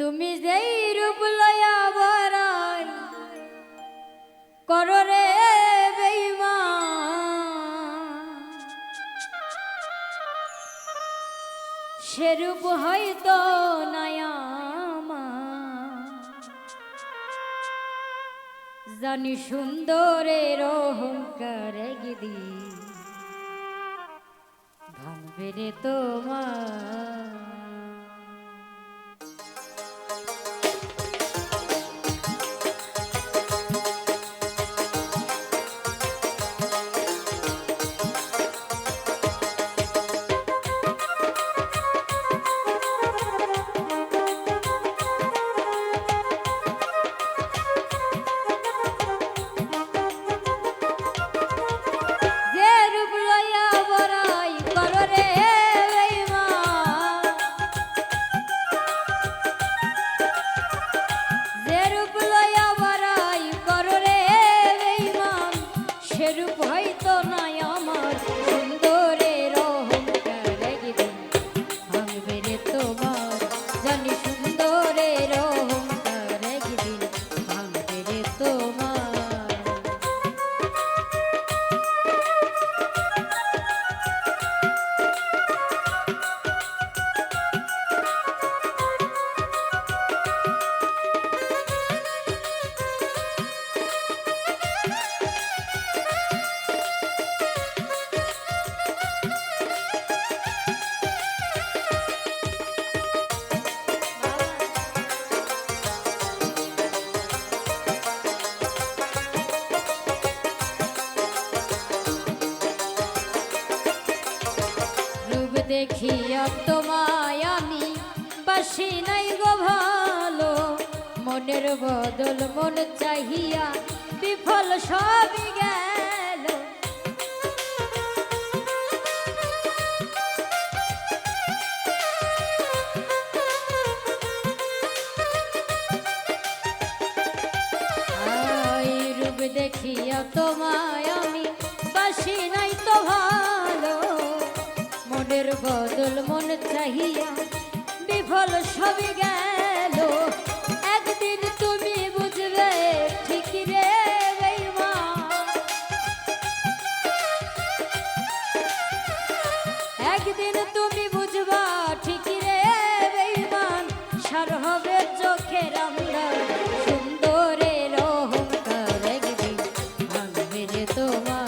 তুমি যেই রূপ লয়া বরাই করো রে সেরূপ হয়তো নয়ামা জানি সুন্দরের অহংকার গিদি ভাঙবে রে তোমার। দেখিয়া তোমায় আমি বাসি নাই গো ভালো। মনের বদল মন চাহিয়া বিফল সবই গেল। দেখিয়া তোমায় মনের বদল মন চাহিয়া বিফল সবই গেল একদিন তুমি বুঝবে ঠিক রে। একদিন তুমি বুঝবা ঠিক রে বেঈমান সার হবে চোখের আন্দার সুন্দরের অহংকার একদিন তোমার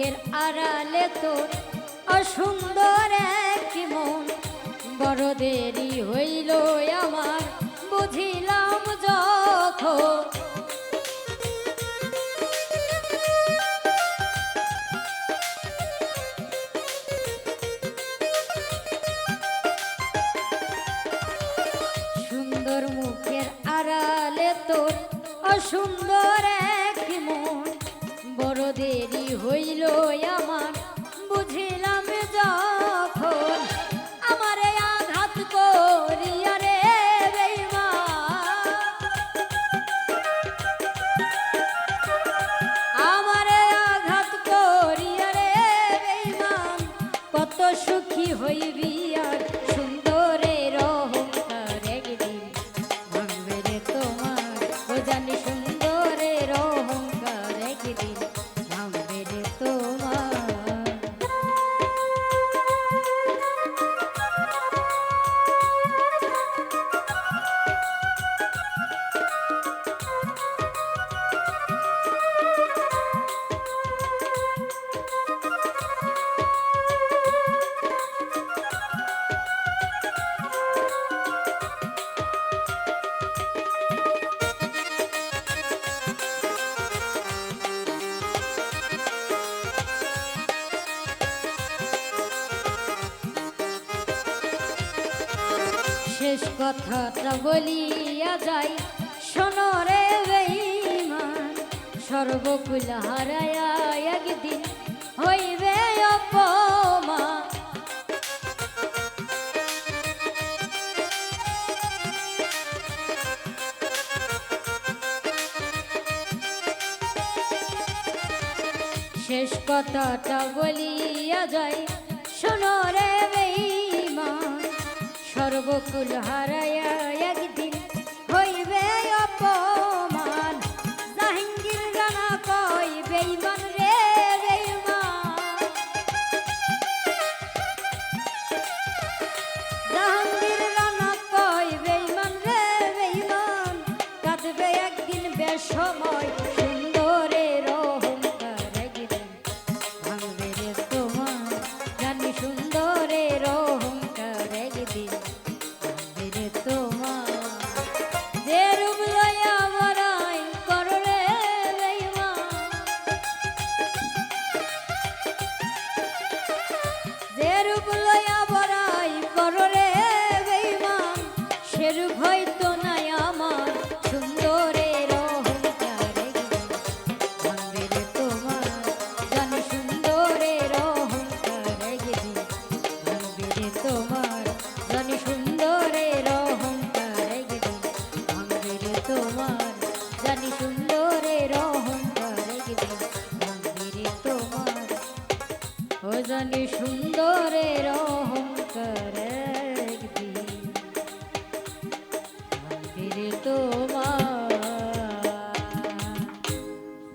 মুখের আড়ালে তোর অসুন্দর এক মন। বড় দেরি হইল আমার, বুঝিলাম যখন। সুন্দর মুখের আড়ালে তোর অসুন্দর এক মন। বড় দেরি হইল আমার বুঝিলাম যখন আমারে আঘাত করিয়া রে। আমারে আঘাত করিয়া রে কত সুখী হইবি আর শেষ কথাটা বলিয়া যাই। শোনো রে বেঈমান, সর্বকুল হারায়া একদিন হইবে অপমা শেষ কথাটা বলিয়া যাই। শোনো রে বেই সর্বকুল হারায় রজনী সুন্দরের অহংকার।